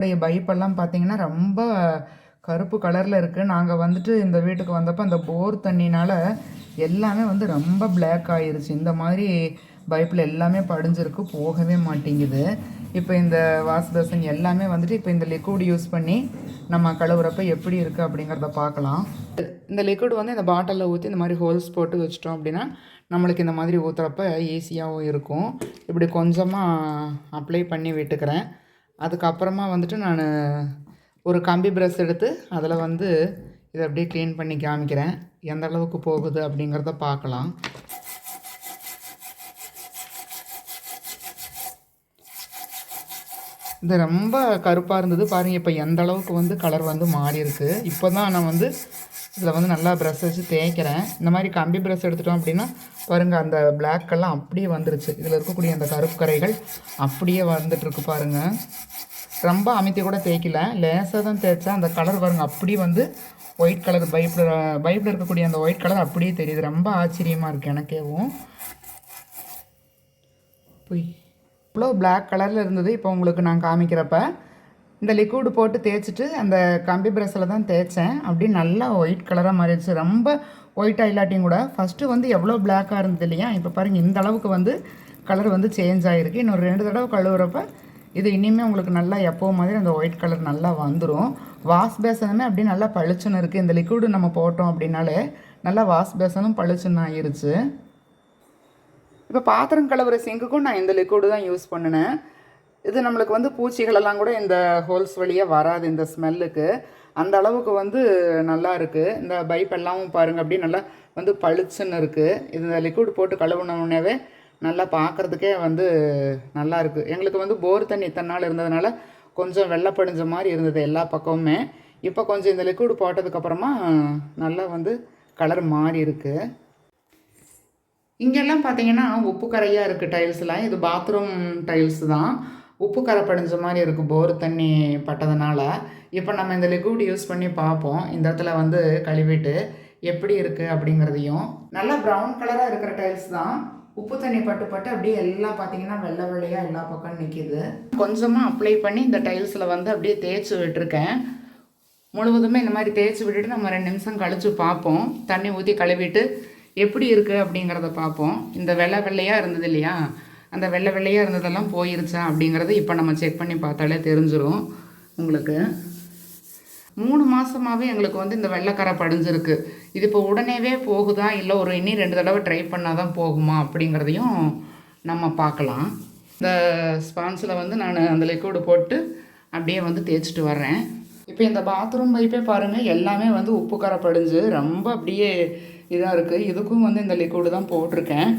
உடைய பைப்பெல்லாம் பார்த்தீங்கன்னா ரொம்ப கருப்பு கலரில் இருக்குது நாங்கள் வந்துட்டு இந்த வீட்டுக்கு வந்தப்போ அந்த போர் தண்ணினால் எல்லாமே வந்து ரொம்ப பிளாக் ஆயிருச்சு. இந்த மாதிரி பைப்பில் எல்லாமே படிஞ்சிருக்கு போகவே மாட்டேங்குது. இப்போ இந்த வாஷ் பேசன் எல்லாமே வந்துட்டு இப்போ இந்த லிக்விட் யூஸ் பண்ணி நம்ம கழுவுறப்ப எப்படி இருக்குது அப்படிங்கிறத பார்க்கலாம் இந்த லிக்விட் வந்து இந்த பாட்டிலில் ஊற்றி இந்த மாதிரி ஹோல்ஸ் போட்டு வச்சிட்டோம் அப்படின்னா நம்மளுக்கு இந்த மாதிரி ஊற்றுறப்ப ஈஸியாகவும் இருக்கும். இப்படி கொஞ்சமாக அப்ளை பண்ணி விட்டுக்கிறேன். அதுக்கப்புறமா வந்துட்டு நான் ஒரு கம்பி ப்ரெஷ் எடுத்து அதில் வந்து இதை அப்படியே க்ளீன் பண்ணி காமிக்கிறேன். எந்த அளவுக்கு போகுது அப்படிங்கிறத பார்க்கலாம். இது ரொம்ப கருப்பாக இருந்தது. பாருங்கள் இப்போ எந்த அளவுக்கு வந்து கலர் வந்து மாறியிருக்கு. இப்போ தான் நான் வந்து இதில் வந்து நல்லா ப்ரெஷ் வச்சு தேய்க்கிறேன். இந்த மாதிரி கம்பி ப்ரெஷ் எடுத்துட்டோம் அப்படின்னா பாருங்கள் அந்த பிளாக்கெல்லாம் அப்படியே வந்துருச்சு. இதில் இருக்கக்கூடிய அந்த கருப்பு கரைகள் அப்படியே வந்துட்டுருக்கு பாருங்கள் ரொம்ப அமைத்தி கூட தேய்க்கல. லேசாக தான் தேய்ச்சா அந்த கலர் பாருங்கள் அப்படியே வந்து ஒயிட் கலர் பைப்பில் பைப்பில் இருக்கக்கூடிய அந்த ஒயிட் கலர் அப்படியே தெரியுது. ரொம்ப ஆச்சரியமாக இருக்குது எனக்கேவும். போய் இவ்வளோ பிளாக் கலரில் இருந்தது. இப்போ உங்களுக்கு நான் காமிக்கிறப்ப இந்த லிக்விடு போட்டு தேய்ச்சிட்டு அந்த கம்பி ப்ரஷில் தான் தேய்ச்சேன். அப்படியே நல்லா ஒயிட் கலராக மாறிடுச்சு. ரொம்ப ஒயிட்டாக இல்லாட்டியும் கூட ஃபஸ்ட்டு வந்து எவ்வளோ பிளாக்காக இருந்தது இல்லையா? இப்போ பாருங்கள் இந்த அளவுக்கு வந்து கலர் வந்து சேஞ்ச் ஆகிருக்கு இன்னொரு ரெண்டு தடவை கழுவுறப்ப இது இனிமேல் உங்களுக்கு நல்லா எப்போ மாதிரி அந்த ஒயிட் கலர் நல்லா வந்துடும் வாஷ் பேசனுமே அப்படியே நல்லா பளிச்சுன்னு இருக்குது இந்த லிக்விடு நம்ம போட்டோம் அப்படின்னாலே நல்லா வாஷ் பேசனும் பளிச்சுன்னு ஆயிருச்சு. இப்போ பாத்திரம் கழுவுற சிங்குக்கும் நான் இந்த லிக்விடு தான் யூஸ் பண்ணினேன். இது நம்மளுக்கு வந்து பூச்சிகளெல்லாம் கூட இந்த ஹோல்ஸ் வழியாக வராது இந்த ஸ்மெல்லுக்கு அந்த அளவுக்கு வந்து நல்லா இருக்குது இந்த பைப் எல்லாமும் பாருங்கள் அப்படியே நல்லா வந்து பளிச்சுன்னு இருக்குது இது இந்த லிக்விட் போட்டு கழுவுனவுடனேவே நல்லா பார்க்குறதுக்கே வந்து நல்லா இருக்குது எங்களுக்கு வந்து போர் தண்ணி இத்தனை நாள் இருந்ததுனால கொஞ்சம் வெள்ளை படிஞ்ச மாதிரி இருந்தது எல்லா பக்கமுமே. இப்போ கொஞ்சம் இந்த லிக்விட் போட்டதுக்கப்புறமா நல்லா வந்து கலர் மாறி இருக்குது இங்கெல்லாம் பார்த்தீங்கன்னா உப்பு கரையாக இருக்குது டைல்ஸ்லாம் இது பாத்ரூம் டைல்ஸ் தான் உப்பு கரை படிஞ்ச மாதிரி இருக்கும் போர் தண்ணி பட்டதுனால. இப்போ நம்ம இந்த லிக்விட் யூஸ் பண்ணி பார்ப்போம். இந்த இடத்துல வந்து கழுவிட்டு எப்படி இருக்குது அப்படிங்கிறதையும். நல்லா ப்ரௌன் கலராக இருக்கிற டைல்ஸ் தான். உப்பு தண்ணி பட்டு பட்டு அப்படியே எல்லாம் பார்த்தீங்கன்னா வெள்ளை வெள்ளையாக எல்லா பக்கம் நிற்கிது கொஞ்சமாக அப்ளை பண்ணி இந்த டைல்ஸில் வந்து அப்படியே தேய்ச்சி விட்டுருக்கேன். முழுவதுமே இந்த மாதிரி தேய்ச்சி விட்டுட்டு நம்ம ரெண்டு நிமிஷம் கழித்து பார்ப்போம். தண்ணி ஊற்றி கழுவிட்டு எப்படி இருக்குது அப்படிங்கிறத பார்ப்போம். இந்த வெள்ளை வெள்ளையாக இருந்தது இல்லையா? அந்த வெள்ளை வெள்ளையாக இருந்ததெல்லாம் போயிருச்சா அப்படிங்கிறத இப்போ நம்ம செக் பண்ணி பார்த்தாலே தெரிஞ்சிடும் உங்களுக்கு. மூணு மாதமாகவே எங்களுக்கு வந்து இந்த வெள்ளைக்கரை படிஞ்சிருக்கு. இது இப்போ உடனேவே போகுதா இல்லை ஒரு இனி ரெண்டு தடவை ட்ரை பண்ணால் தான் போகுமா அப்படிங்கிறதையும் நம்ம பார்க்கலாம். இந்த ஸ்பான்ஸில் வந்து நான் அந்த லிக்விடு போட்டு அப்படியே வந்து தேய்ச்சிட்டு வர்றேன். இப்போ இந்த பாத்ரூம் பைப்பே பாருங்கள் எல்லாமே வந்து உப்பு கரை படிஞ்சு ரொம்ப அப்படியே இதாக இருக்குது இதுக்கும் வந்து இந்த லிக்விடு தான் போட்டிருக்கேன்.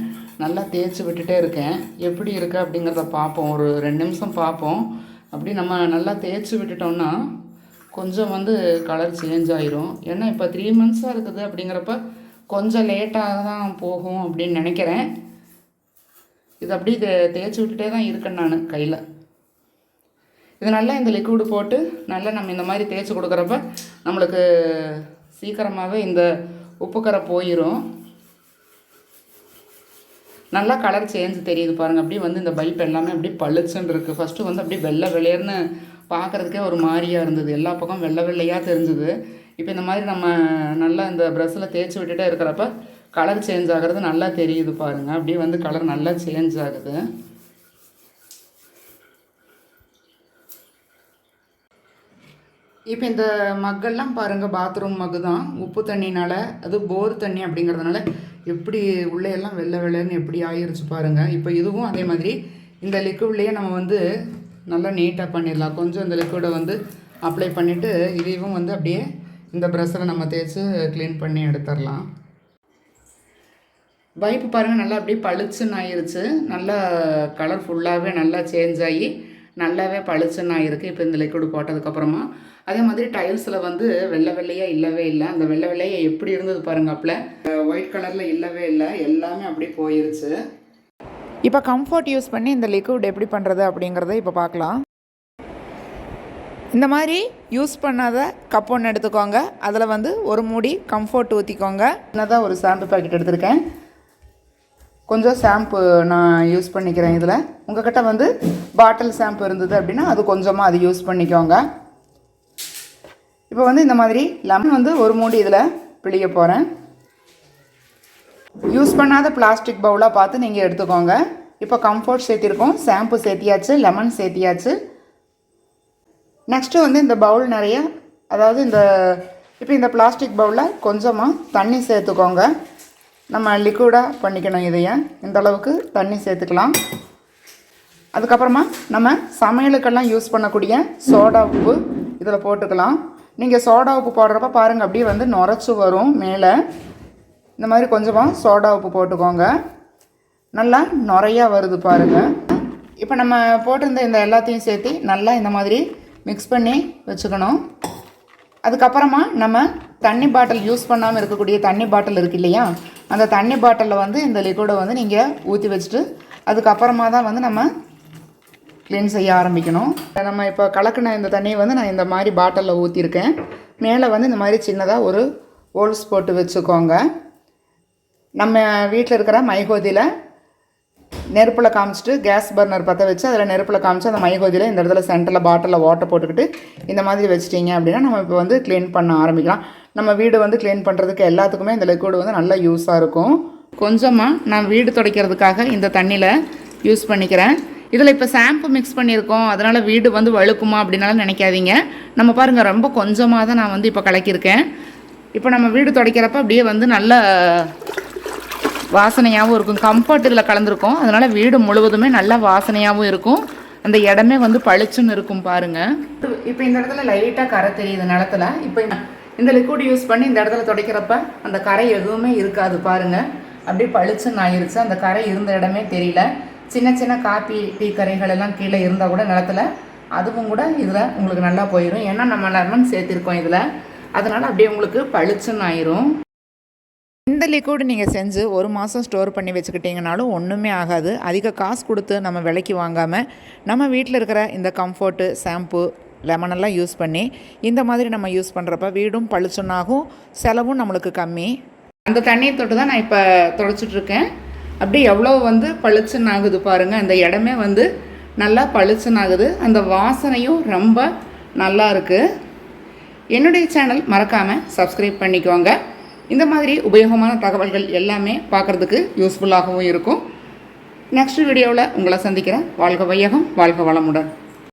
நல்லா தேய்ச்சி விட்டுட்டே இருக்கேன். எப்படி இருக்குது அப்படிங்கிறத பார்ப்போம். ஒரு ரெண்டு நிமிஷம் பார்ப்போம். அப்படி நம்ம நல்லா தேய்ச்சி விட்டுட்டோம்னா கொஞ்சம் வந்து கலர் சேஞ்ச் ஆயிரும். ஏன்னா இப்போ த்ரீ மந்த்ஸாக இருக்குது அப்படிங்கிறப்ப கொஞ்சம் லேட்டாக தான் போகும் அப்படின்னு நினைக்கிறேன். இது அப்படியே தே- தேய்ச்சி விட்டுட்டே தான் இருக்கேன் நான் கையில். இது நல்லா இந்த லிக்விடு போட்டு நல்லா நம்ம இந்த மாதிரி தேய்ச்சி கொடுக்குறப்ப நம்மளுக்கு சீக்கிரமாகவே இந்த உப்புக்கரை போயிடும் நல்லா கலர் சேஞ்ச் தெரியுது பாருங்கள் அப்படியே வந்து இந்த பைப் எல்லாமே அப்படியே பளிச்சுன்னு இருக்குது ஃபஸ்ட்டு வந்து அப்படியே வெள்ளை வெள்ளையர்னு பார்க்குறதுக்கே ஒரு மாதிரியாக இருந்தது. எல்லா பக்கம் வெள்ளை வெள்ளையாக தெரிஞ்சுது. இப்போ இந்த மாதிரி நம்ம நல்லா இந்த ப்ரெஷ்ஷில் தேய்ச்சி விட்டுட்டே இருக்கிறப்ப கலர் சேஞ்ச் ஆகிறது நல்லா தெரியுது பாருங்கள் அப்படியே வந்து கலர் நல்லா சேஞ்ச் ஆகுது. இப்போ இந்த மக்கெல்லாம் பாருங்கள் பாத்ரூம் மக்கு தான். உப்பு தண்ணினால் அது போர் தண்ணி அப்படிங்கிறதுனால எப்படி உள்ளே எல்லாம் வெள்ளை வெள்ளைன்னு எப்படி ஆயிருச்சு பாருங்கள் இப்போ இதுவும் அதே மாதிரி இந்த லிக்விட்லேயே நம்ம வந்து நல்லா நீட்டாக பண்ணிடலாம். கொஞ்சம் இந்த லிக்விடை வந்து அப்ளை பண்ணிவிட்டு இதையும் வந்து அப்படியே இந்த ப்ரெஷ்ஷில் நம்ம தேய்ச்சி க்ளீன் பண்ணி எடுத்துடலாம். பைப்பு பாருங்கள் நல்லா அப்படியே பளிச்சுன்னு ஆயிருச்சு. நல்லா கலர் ஃபுல்லாகவே நல்லா சேஞ்ச் ஆகி நல்லாவே பளிச்சுன்னு ஆயிருக்கு இப்போ இந்த லிக்விட் போட்டதுக்கப்புறமா அதே மாதிரி டைல்ஸில் வந்து வெள்ளை வெள்ளையாக இல்லவே இல்லை. அந்த வெள்ளை வெள்ளையாக எப்படி இருந்தது பாருங்கள் அப்பல. ஒயிட் கலரில் இல்லவே இல்லை. எல்லாமே அப்படியே போயிருச்சு. இப்போ கம்ஃபர்ட் யூஸ் பண்ணி இந்த லிக்விட் எப்படி பண்ணுறது அப்படிங்கிறத இப்போ பார்க்கலாம். இந்த மாதிரி யூஸ் பண்ணாத கப் ஒன்று எடுத்துக்கோங்க. அதில் வந்து ஒரு மூடி கம்ஃபர்ட் ஊற்றிக்கோங்க சின்னதாக ஒரு ஷாம்பு பாக்கெட் எடுத்திருக்கேன். கொஞ்சம் ஷாம்பு நான் யூஸ் பண்ணிக்கிறேன் இதில். உங்ககிட்ட வந்து பாட்டில் ஷாம்பு இருந்தது அப்படின்னா அது கொஞ்சமாக அது யூஸ் பண்ணிக்கோங்க. இப்போ வந்து இந்த மாதிரி லெமன் வந்து ஒரு மூடி இதில் பிழிய போகிறேன் யூஸ் பண்ணாத பிளாஸ்டிக் பவுலாக பார்த்து நீங்கள் எடுத்துக்கோங்க. இப்போ கம்ஃபர்ட் சேர்த்திருக்கோம் ஷாம்பு சேர்த்தியாச்சு லெமன் சேர்த்தியாச்சு. நெக்ஸ்ட்டு வந்து இந்த பவுல் நிறைய அதாவது இந்த இப்போ இந்த பிளாஸ்டிக் பவுலில் கொஞ்சமாக தண்ணி சேர்த்துக்கோங்க. நம்ம லிக்விடாக பண்ணிக்கணும் இதையே. இந்த அளவுக்கு தண்ணி சேர்த்துக்கலாம். அதுக்கப்புறமா நம்ம சமையலுக்கெல்லாம் யூஸ் பண்ணக்கூடிய சோடா உப்பு இதில் போட்டுக்கலாம். நீங்கள் சோடா உப்பு போடுறப்ப பாருங்கள் அப்படியே வந்து நுரைச்சி வரும் மேலே. இந்த மாதிரி கொஞ்சமாக சோடா உப்பு போட்டுக்கோங்க. நல்லா நிறையா வருது பாருங்கள் இப்போ நம்ம போட்டிருந்த இந்த எல்லாத்தையும் சேர்த்து நல்லா இந்த மாதிரி மிக்ஸ் பண்ணி வச்சுக்கணும். அதுக்கப்புறமா நம்ம தண்ணி பாட்டில் யூஸ் பண்ணாமல் இருக்கக்கூடிய தண்ணி பாட்டில் இருக்கு இல்லையா? அந்த தண்ணி பாட்டிலில் வந்து இந்த லிக்விடை வந்து நீங்கள் ஊற்றி வச்சுட்டு அதுக்கப்புறமா தான் வந்து நம்ம க்ளீன் செய்ய ஆரம்பிக்கணும். நம்ம இப்போ கலக்கின இந்த தண்ணியை வந்து நான் இந்த மாதிரி பாட்டிலில் ஊற்றிருக்கேன் மேலே வந்து இந்த மாதிரி சின்னதாக ஒரு ஹோல்ஸ் போட்டு வச்சுக்கோங்க. நம்ம வீட்டில் இருக்கிற மைகோதியில் நெருப்பில் காமிச்சிட்டு கேஸ் பர்னர் பற்ற வச்சு அதில் நெருப்பில் காமிச்சு அந்த மைகோதியில் இந்த இடத்துல சென்டரில் பாட்டிலில் வாட்டர் போட்டுக்கிட்டு இந்த மாதிரி வச்சிட்டிங்க அப்படின்னா நம்ம இப்போ வந்து க்ளீன் பண்ண ஆரம்பிக்கலாம். நம்ம வீடு வந்து க்ளீன் பண்ணுறதுக்கு எல்லாத்துக்குமே இந்த லிக்விட் வந்து நல்லா யூஸாக இருக்கும். கொஞ்சமாக நான் வீடு துடைக்கிறதுக்காக இந்த தண்ணியில் யூஸ் பண்ணிக்கிறேன். இதில் இப்போ ஷாம்பு மிக்ஸ் பண்ணியிருக்கோம். அதனால் வீடு வந்து வழுக்குமா அப்படின்னாலும் நினைக்காதீங்க. நம்ம பாருங்கள் ரொம்ப கொஞ்சமாக தான் நான் வந்து இப்போ கலக்கியிருக்கேன். இப்போ நம்ம வீடு துடைக்கிறப்ப அப்படியே வந்து நல்ல வாசனையாகவும் இருக்கும். கம்ஃபர்ட் இதில் கலந்துருக்கும். அதனால் வீடு முழுவதுமே நல்லா வாசனையாகவும் இருக்கும். அந்த இடமே வந்து பளிச்சுன்னு இருக்கும் பாருங்கள் இப்போ இந்த இடத்துல லைட்டாக கரை தெரியுது நிலத்துல. இப்போ இந்த லிக்விட் யூஸ் பண்ணி இந்த இடத்துல துடைக்கிறப்ப அந்த கரை எதுவுமே இருக்காது பாருங்கள் அப்படியே பளிச்சுன்னு ஆயிருச்சு. அந்த கரை இருந்த இடமே தெரியல. சின்ன சின்ன காப்பி டீ கரைகள் எல்லாம் கீழே இருந்தால் கூட நிலத்துல அதுவும் கூட இதில் உங்களுக்கு நல்லா போயிடும் ஏன்னா நம்ம லெமன் சேர்த்திருக்கோம் இதில். அதனால் அப்படியே உங்களுக்கு பளிச்சுன்னு ஆயிரும். இந்த லிக்விட் நீங்கள் செஞ்சு ஒரு மாதம் ஸ்டோர் பண்ணி வச்சுக்கிட்டிங்கனாலும் ஒன்றுமே ஆகாது. அதிக காசு கொடுத்து நம்ம விலைக்கு வாங்காமல் நம்ம வீட்டில் இருக்கிற இந்த கம்ஃபர்ட்டு ஷாம்பு லெமனெல்லாம் யூஸ் பண்ணி இந்த மாதிரி நம்ம யூஸ் பண்ணுறப்ப வீடும் பளிச்சுன்னாகும் செலவும் நம்மளுக்கு கம்மி. அந்த தண்ணியை தொட்டு தான் நான் இப்போ தொடச்சிட்ருக்கேன் அப்படியே எவ்வளோ வந்து பளிச்சுன்னு ஆகுது பாருங்கள் அந்த இடமே வந்து நல்லா பளிச்சுன்னு ஆகுது அந்த வாசனையும் ரொம்ப நல்லா இருக்குது என்னுடைய சேனல் மறக்காமல் சப்ஸ்கிரைப் பண்ணிக்கோங்க. இந்த மாதிரி உபயோகமான தகவல்கள் எல்லாமே பார்க்குறதுக்கு யூஸ்ஃபுல்லாகவும் இருக்கும். நெக்ஸ்ட் வீடியோவில் உங்களை சந்திக்கிறேன். வாழ்க வையகம் வாழ்க வளமுடன்.